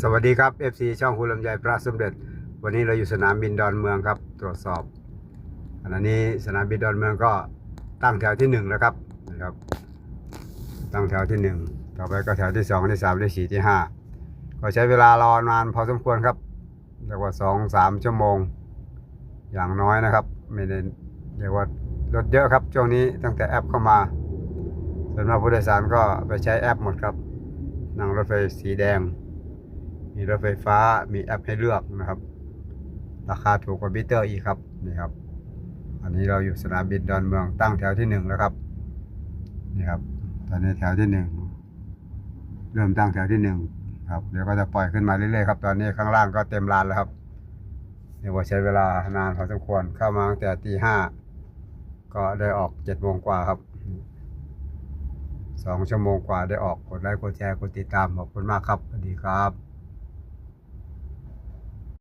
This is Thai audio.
สวัสดีครับ FC ช่องคุณลำไยพระสมเด็จ วันนี้เราอยู่สนามบินดอนเมืองครับ ตรวจสอบขณะนี้สนามบินดอนเมืองก็ตั้งแถวที่หนึ่งแล้วครับนะครับ ตั้งแถวที่หนึ่งต่อไปก็แถวที่สองที่สามที่สี่ที่ห้าก็ใช้เวลารอนานพอสมควรครับเรียกว่าสองสามชั่วโมง อย่างน้อยนะครับ ไม่ได้เรียกว่ารถเยอะครับช่วงนี้ตั้งแต่แอปเข้ามา ส่วนมากผู้โดยสารก็ไปใช้แอปหมดครับนั่งรถไฟสีแดง มีรถไฟฟ้ามีแอปให้เลือกนะครับ ราคาถูกกว่าบิเตอร์อีกครับนี่ครับ อันนี้เราอยู่สนามบินดอนเมืองตั้งแถวที่หนึ่งแล้วครับนี่ครับ ตอนนี้แถวที่หนึ่งเริ่มตั้งแถวที่หนึ่งครับเดี๋ยวก็จะปล่อยขึ้นมาเรื่อยๆครับตอนนี้ข้างล่างก็เต็มลานแล้วครับเรียว่าใช้เวลานานพอสมควรเข้ามาตั้งแต่ตีห้าก็ได้ออกเจ็ดโมงกว่าครับสองชั่วโมงกว่าได้ออกกดไลค์กดแชร์กดติดตามขอบคุณมากครับสวัสดีครับ